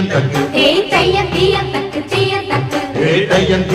தீயன் தக்கு ஹே தையம்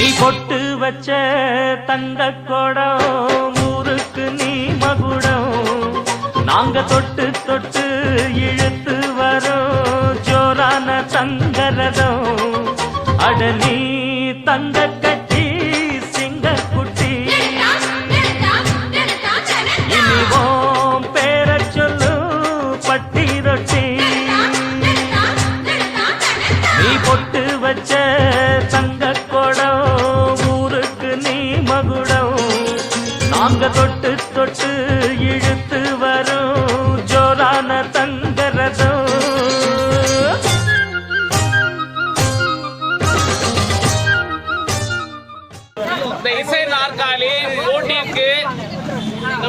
நீ பொட்டு வச்ச தங்க குடம் ஊருக்கு நீ மகுடம். நாங்க தொட்டு தொட்டு இழுத்து வரோம் ஜோரான தங்கரதம் அட நீ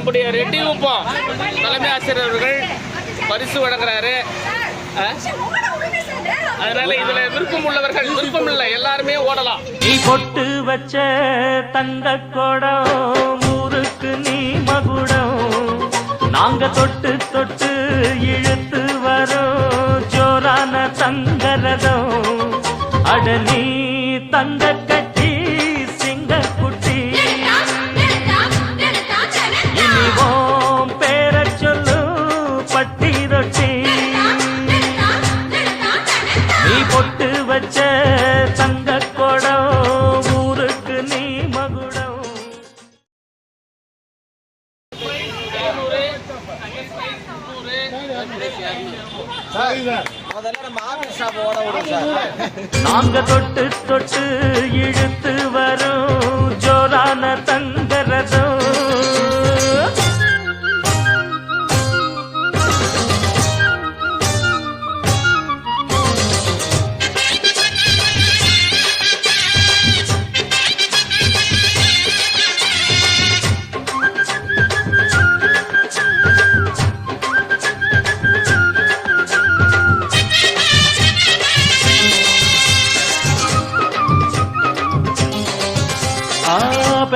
நம்முடைய ரெட்டி உப்பம் தலைமை ஆசிரியர் அவர்கள் பரிசு வழங்குறாரு. அதனால இதுல விருப்பம் உள்ளவர்கள் விருப்பம் இல்லை எல்லாருமே ஓடலாம். நீ பொட்டு வச்ச தங்க குடம் ஊருக்கு நீ மகுடம். நாங்க தொட்டு தொட்டு இழுத்து வரோம் ஜோரான தங்கரதம் அட நீ தங்க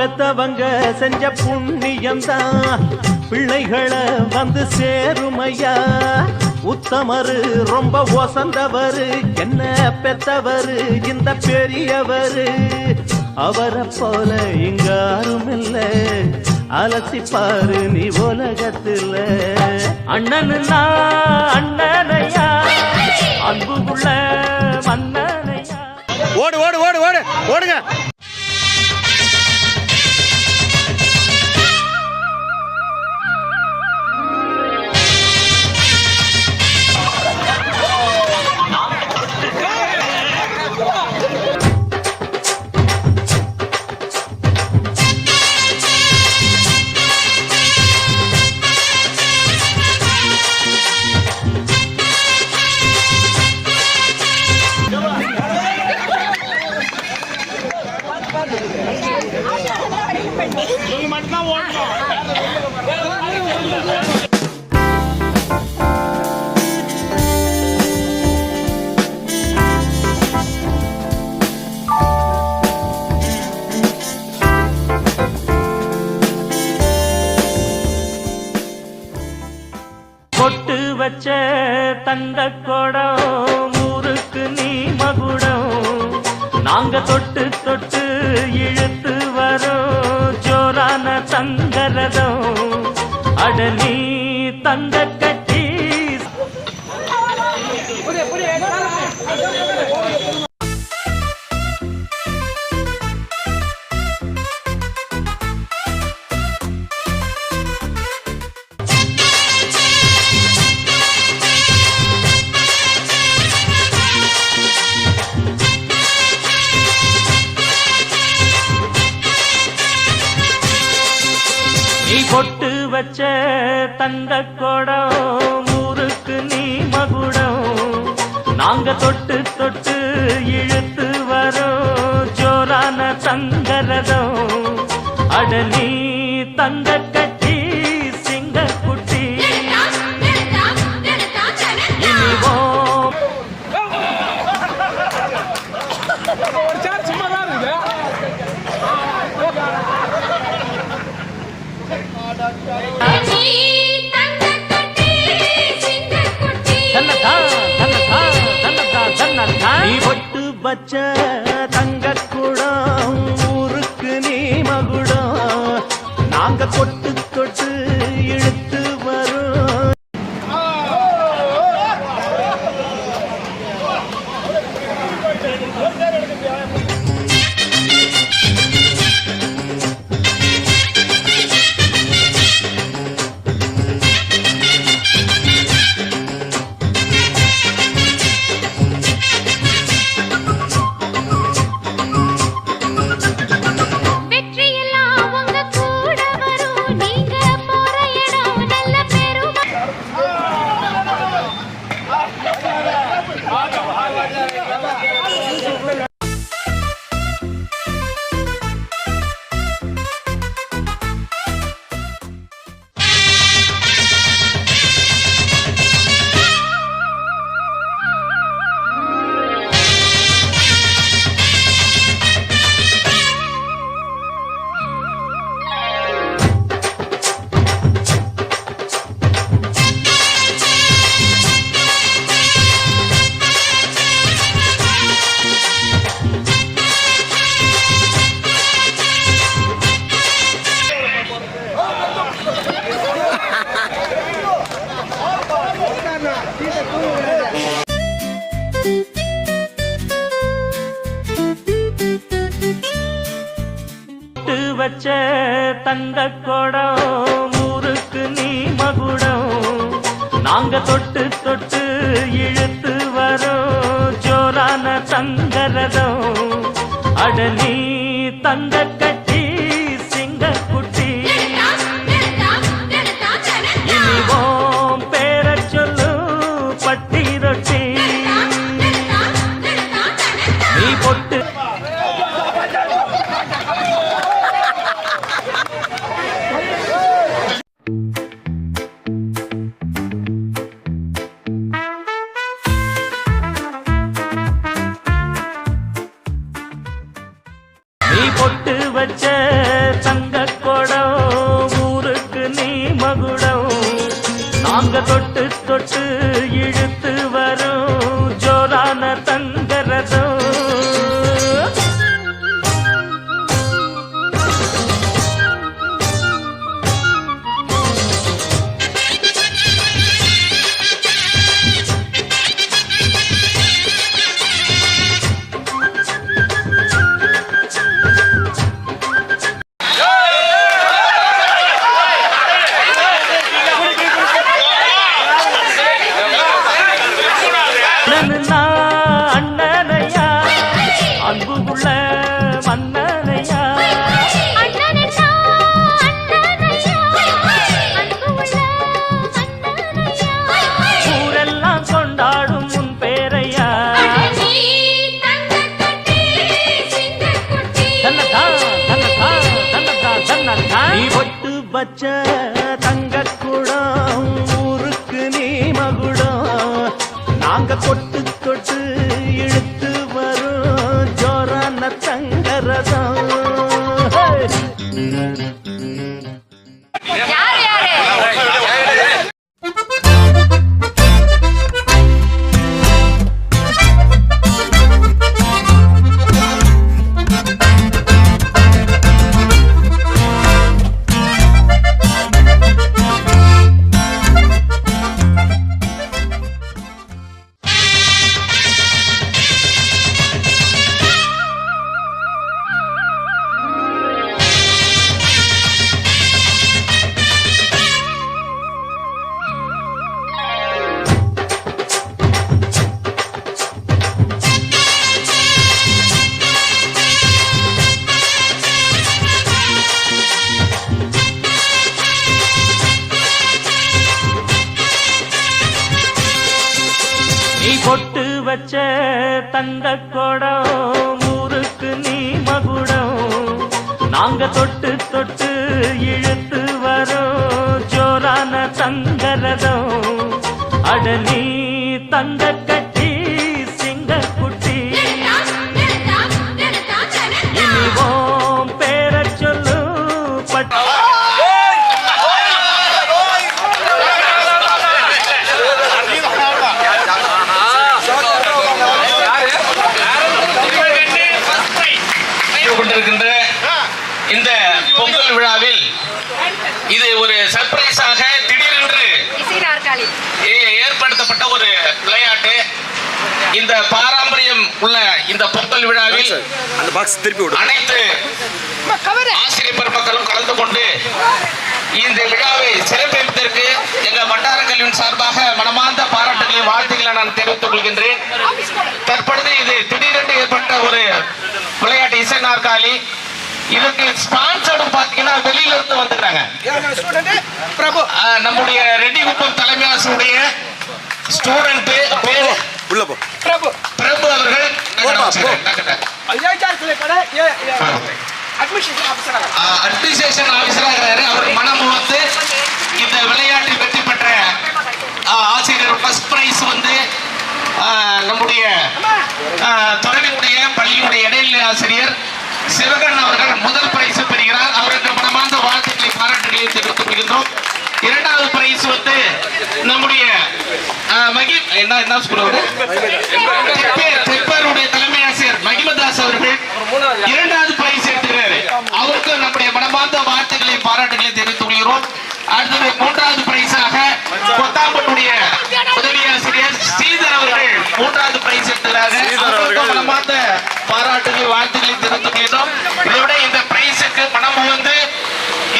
பெத்தவங்க செஞ்ச புண்ணியம்தான். பிள்ளைகளை வந்து சேருமையா? உத்தமரு ரொம்ப ஒசந்தவரு. என்ன பெத்தவரு? இந்த பெரியவரு. அவரை போல இங்க யாரும் இல்ல அலசி பாரு நீ உலகத்துல. அண்ணனுன்னா அண்ணனையா? அன்பு உள்ள மன்னனையா? ஓடு ஓடு ஓடு ஓடு. ஓடுங்க. தங்க வச்ச தந்த கொடம் ஊருக்கு நீ மகுடம். நாங்க தொட்டு தொட்டு இழுத்து வரோம் ஜோரான தங்கரதம். அடனி தங்க கட்டி சிங்க குட்டி. இனிவோ Watch. தந்த ಜೋರಾನ ತನ್ನ चल தங்க ஊருக்கு நீ மகுடம். நாங்க தொட்டு தொட்டு இழுத்து வரோம். ஜோரான தங்கரதம் அட நீ ஒரு விளையாட்டு இந்த பாரம்பரியம் உள்ள இந்த பொங்கல் விழாவில் அந்த பாக்ஸ் திருப்பி விடு. அனைத்து ஆசிரியர் பெருமக்களும் கலந்து கொண்டு இந்த விழாவை சிறப்பிப்பதற்கு எங்க வட்டார கல்வியின் சார்பாக மனமார்ந்த பாராட்டுகளையும் வாழ்த்துக்களை நான் தெரிவித்துக் கொள்கின்றேன். தற்பொழுது இது திடீரென்று ஏற்பட்ட ஒரு விளையாட்டு இசை நாற்காலி. இதுக்கு ஸ்பான்சரும் பாத்தீங்கன்னா வெளியில இருந்து வந்துட்டாங்க நம்முடைய ரெட்டி குப்பம் தலைமை ஆசிரியருடைய ஸ்டூடெண்ட் பேரு உள்ள போ. பிரபு. அவர்கள் போப்பா, போ. அட்மினிஸ்ட்ரேஷன் ஆபீசராக அவர் மனம் வந்து இந்த விளையாட்டில் வெற்றி பெற்ற ஆசிரியர் ஃபர்ஸ்ட் பிரைஸ் வந்து நம்முடைய ஆஹ், தொடரினுடைய பள்ளியினுடைய இடைநிலை ஆசிரியர் சிவகன் அவர்கள் முதல் பிரைஸ் பெறுகிறார். அவருக்கு மனமார்ந்த வாழ்த்துக்களை பாராட்டுகளை தெரிவித்துக் கொள்கின்றோம். இரண்டாவது பிரைஸ் வந்து நம்முடைய மகி என்ன என்ன ஸ்கூல் தெப்பருடைய தலைமை ஆசிரியர் மகிமதாஸ் அவர்கள். இரண்டாவது பிரைஸ் எடுத்துக்கிறாரு அவருக்கு நம்முடைய மனமார்ந்த வாழ்த்துக்களை பாராட்டுகளை தெரிவித்துக் கொள்கிறோம். அடுத்தது மூன்றாவது பிரைஸாக கொத்தாம்பட்டுடைய உதவி ஆசிரியர் ஸ்ரீதர் அவர்கள் மூன்றாவது பிரைஸ் எடுத்துக்கிறாங்க அவருக்கு மனமார்ந்த பாராட்டுகள் வாழ்த்துக்களை தெரிவித்துக் கொள்கிறோம். இதோட இந்த பிரைஸுக்கு மனம் வந்து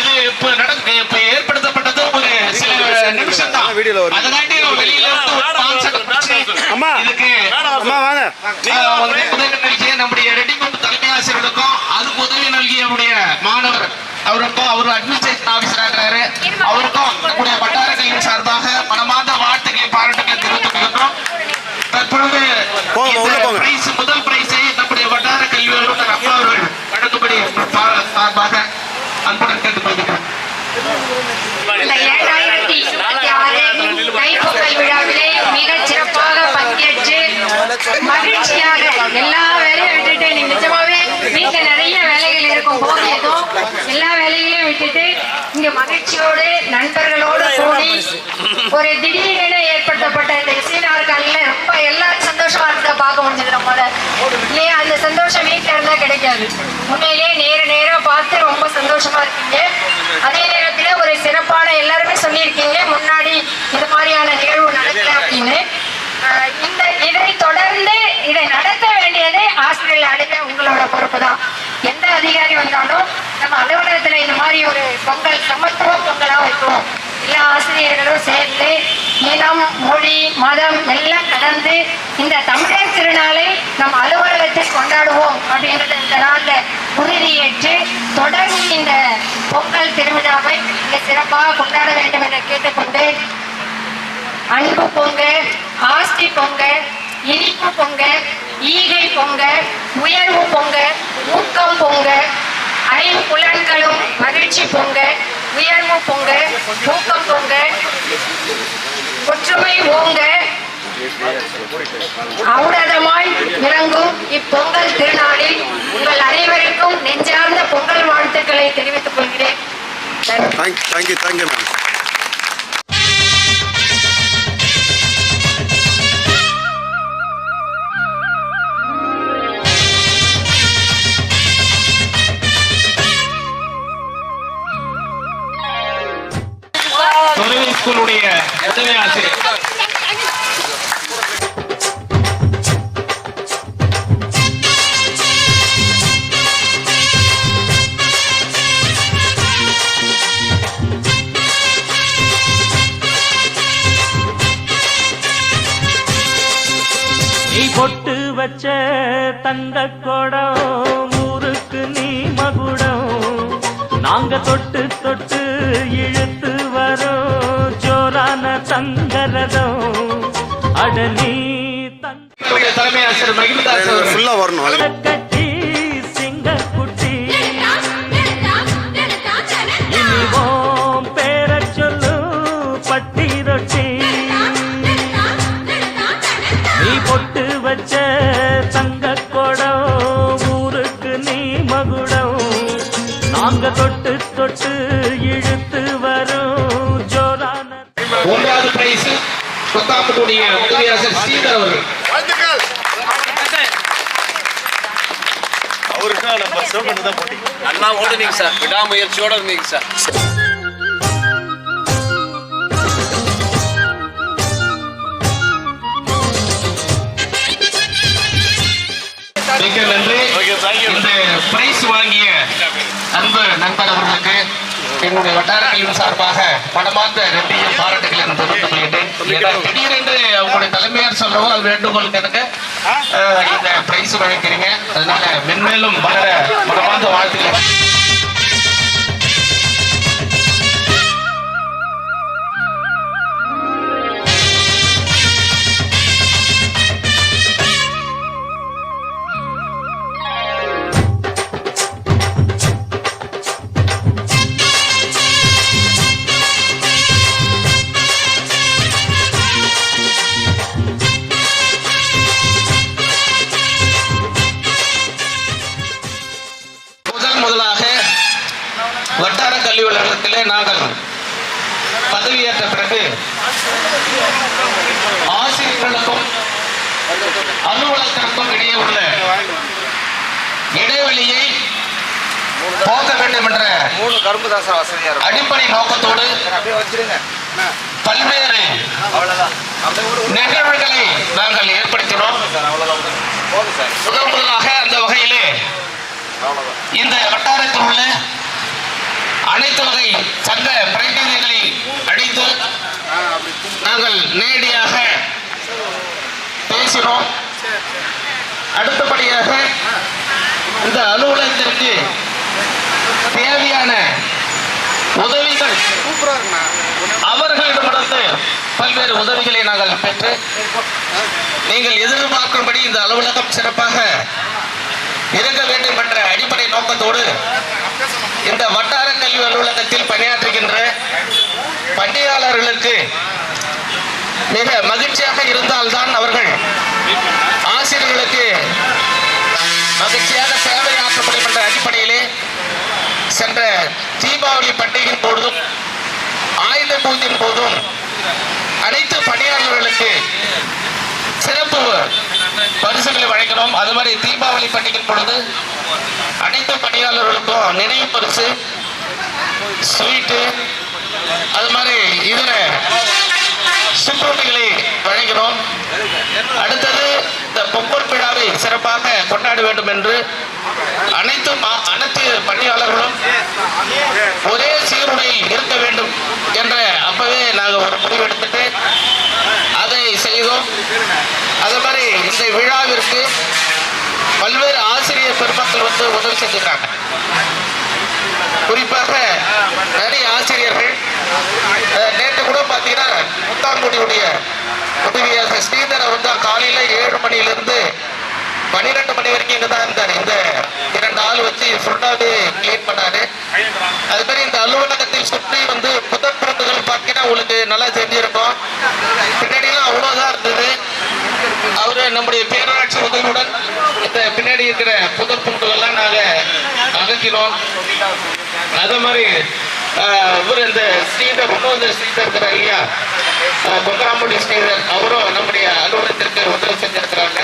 இது இப்ப நடக்க இப்ப ஏற்படுத்தப்பட்டது ஒரு சில நிமிஷம் தான் வீடியோல உதவி நல்கிய நம்முடைய ரெட்டிகுண்டு தலைமை ஆசிரியருக்கும் அதுக்கு உதவி நல்கிய மாணவர் அவருக்கும் அவர் அட்மினிஸ்ட்ரேஷன் ஆபீசர் ஆகிறாரு. அவருக்கும் நம்முடைய வட்டார கல்வியின் சார்பாக மனமார்ந்த வாழ்த்துக்களை பாராட்டுகளை தெரிவித்துக் கொள்கின்றோம் தற்பொழுது போங்க, இந்த உள்ள போங்க. பிரைஸ் முதல் பிரைஸை நம்முடைய வட்டார கல்வி அலுவலர் அப்பா அவர்கள் வழங்கும்படி சா- சார்பாக அன்புடன் கேட்டுக்கொள்கிறேன் இந்த இரண்டாயிரத்தி இருபத்தி ஆறு தைப்பொங்கல் விழாவிலே மிகச் சிறப்பாக பங்கேற்று மகிழ்ச்சியாக எல்லா வேலையும் விட்டுட்டு நீ நிஜமாவே வீட்டுல நிறைய வேலைகள் இருக்கும். போதியதும் எல்லா வேலைகளையும் விட்டுட்டு இங்க மகிழ்ச்சியோடு நண்பர்களோடு கூடி ஒரு திடீரென ஏற்படுத்தப்பட்ட இந்த இசை நாற்காலியில ரொம்ப எல்லா சந்தோஷமா இருந்தா பார்க்க முடிஞ்சது நம்மள இல்லையா அந்த சந்தோஷம் வீட்டுல இருந்தா கிடைக்காது. உண்மையிலேயே நேர நேரம் பார்த்து ரொம்ப சந்தோஷமா இருக்கீங்க. அதே நேரத்துல ஒரு சிறப்பான எல்லாருமே சொல்லியிருக்கீங்க முன்னாடி இந்த மாதிரியான நிகழ்வு நடக்கல அப்படின்னு. இந்த இதை தொடர்ந்து இதை நடத்த வேண்டியது ஆசிரியர்கள் அடைக்க உங்களோட பொறுப்பு தான் எந்த அதிகாரி வந்தாலும் நம்ம அலுவலகத்துல இந்த மாதிரி ஒரு பொங்கல் சமத்துவ பொங்கலா வைக்கும் எல்லா ஆசிரியர்களும் சேர்ந்து இனம் மொழி மதம் எல்லாம் கடந்து இந்த தமிழர் திருநாளை நம்ம அலுவலகத்தில் கொண்டாடுவோம் அப்படின்றத இந்த நாளில் உறுதியேற்று தொடர்ந்து இந்த பொங்கல் திருவிழாவை இங்க சிறப்பாக கொண்டாட வேண்டும் என கேட்டுக்கொண்டு அன்பு பொங்க ஆஸ்தி பொங்க இனிப்பு பொங்க ஈகை பொங்க உயர்வு பொங்க ஊக்கம் பொங்க ஐம்புலன்களும் மகிழ்ச்சி பொங்க உயர்வு பொங்க ஊக்கம் பொங்க ஒற்றுமை ஓங்க. அவுடதமாய் விளங்கும் இப்பொங்கல் திருநாளில் உங்கள் அனைவருக்கும் நெஞ்சார்ந்த பொங்கல் வாழ்த்துக்களை தெரிவித்துக் கொள்கிறேன். தேங்க்யூ தேங்க்யூ தேங்க்யூ மேம் வச்ச தங்க குடம் ஊருக்கு நீ மகுடம். நாங்க தொட்டு தொட்டு இழுத்து வரோம் ஜோரான தங்கரதம். அட நீ தங்க தலைமை ஆசிரியர் ஃபுல்லா வரணும். கொத்தாம்புடைய உதவி ஆசிரியர் ஸ்ரீதர் அவர்கள். அவருக்கு நம்ம சிவகங்கை தான் போட்டி நல்லா ஓடுனீங்க சார். விடாமுயற்சியோட இருந்தீங்க சார். மிக்க நன்றி. இந்த பிரைஸ் வாங்கிய அன்பு நண்பர் அவர்களுக்கு என்னுடைய வட்டாரங்களின் சார்பாக மனமார்ந்த நன்றியும் பாராட்டுகளை தெரிவித்துக் கொள்கிறேன் திடீரென்று அவங்களுடைய தலைமையார் சொல்லவும் அது வேண்டுகோள் கணக்கு இந்த பிரைஸ் வழங்கிறீங்க அதனால மென்மேலும் வளர மனமார்ந்த வாழ்த்துக்களை. இடைவெளியை போக்க வேண்டும் என்ற மூணு கரும்பு தான் சார் வசதியா இருக்கும். அடிப்படை நோக்கத்தோடு பல்வேறு நிகழ்வுகளை நாங்கள் ஏற்படுத்தினோம். முதல் முதலாக அந்த வகையிலே இந்த வட்டாரத்தில் உள்ள அனைத்து வகை சங்க பிரதிநிதிகளை அழைத்து நாங்கள் நேரடியாக பேசினோம். அடுத்தபடியாக இந்த அலுவலகத்திற்கு தேவையான உதவிகள் அவர்களிடமிருந்து பல்வேறு உதவிகளை நாங்கள் பெற்று நீங்கள் எதிர்பார்க்கும்படி இந்த அலுவலகம் சிறப்பாக இருக்க வேண்டும் என்ற அடிப்படை நோக்கத்தோடு இந்த வட்டார கல்வி அலுவலகத்தில் பணியாற்றுகின்ற பணியாளர்களுக்கு மிக மகிழ்ச்சியாக இருந்தால்தான் அவர்கள் ஆசிரியர்களுக்கு மகிழ்ச்சியாக சேவை ஆற்ற முடியும் என்ற அடிப்படையிலே சென்ற தீபாவளி பண்டிகையின் போதும் ஆயுத பூஜையின் போதும் அனைத்து பணியாளர்களுக்கு சிறப்பு பரிசுகளை வழங்கினோம். அது மாதிரி தீபாவளி பண்டிகையின் பொழுது அனைத்து பணியாளர்களுக்கும் நினைவு பரிசு ஸ்வீட்டு அது மாதிரி இதர சுற்றுவட்டிகளை வழங்கினோம் அடுத்தது இந்த பொங்கல் விழாவை சிறப்பாக கொண்டாட வேண்டும் என்று அனைத்து அனைத்து பணியாளர்களும் ஒரே சீருடையில் இருக்க வேண்டும் என்ற அப்பவே நாங்கள் ஒரு முடிவெடுத்துட்டு அதை செய்தோம். அதே மாதிரி இந்த விழாவிற்கு பல்வேறு ஆசிரியர் பெருமக்கள் வந்து உதவி செஞ்சுக்கிறாங்க குறிப்பாக நிறைய ஆசிரியர்கள் நேற்று கூட பார்த்தீங்கன்னா முத்தாங்குடியுடைய உதவியாக ஸ்ரீதர் அவர் தான் காலையில் ஏழு மணியிலிருந்து பன்னிரெண்டு மணி வரைக்கும் இங்கே தான் இருந்தார். இந்த இரண்டு ஆள் வச்சு ஃபுல்லாகவே க்ளீன் பண்ணாரு. அது மாதிரி இந்த அலுவலகத்தில் சுற்றி வந்து புதர் பிறந்துகள் பார்த்தீங்கன்னா உங்களுக்கு நல்லா தெரிஞ்சிருக்கும். பின்னாடியெல்லாம் அவ்வளோதான் இருந்தது. அவரு நம்முடைய பேரூராட்சி உதவியுடன் இந்த பின்னாடி இருக்கிற புதர் புண்டுகள்லாம் நாங்கள் அகற்றினோம் அதே மாதிரி இவர் இந்த ஸ்ரீதர் இன்னொரு ஸ்ரீதர் இருக்கிறார் இல்லையா? ஆஹ், கொக்கராம்புடி ஸ்ரீதர். அவரும் நம்முடைய அலுவலகத்திற்கு உதவி செஞ்சிருக்கிறாங்க.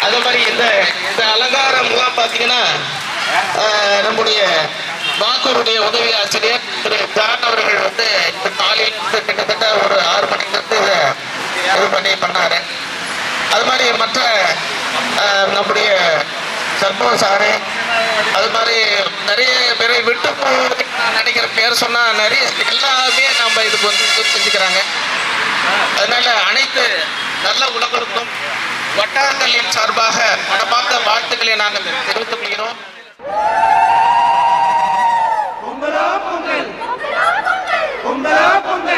அதே மாதிரி இந்த இந்த அலங்காரம்லாம் பார்த்தீங்கன்னா நம்முடைய பாக்கூருடைய உதவி ஆசிரியர் திரு ஜான் அவர்கள் வந்து இந்த காலையில் கிட்டத்தட்ட ஒரு ஆறு மணிக்கு இதை இது பண்ணி பண்ணாரு. அது மாதிரி மற்ற நம்முடைய சர்மோ சாரு அது மாதிரி நிறைய பேரை விட்டு நினைக்கிற பேர் சொன்னால் நிறைய எல்லாமே நம்ம இதுக்கு வந்து செஞ்சுக்கிறாங்க அதனால அனைத்து நல்ல வட்டாரங்களின் சார்பாக மனமார்ந்த வாழ்த்துக்களை நாங்கள் தெரிவித்துக் கொள்கிறோம். பொங்கலா பொங்கல் பொங்கலா பொங்கல்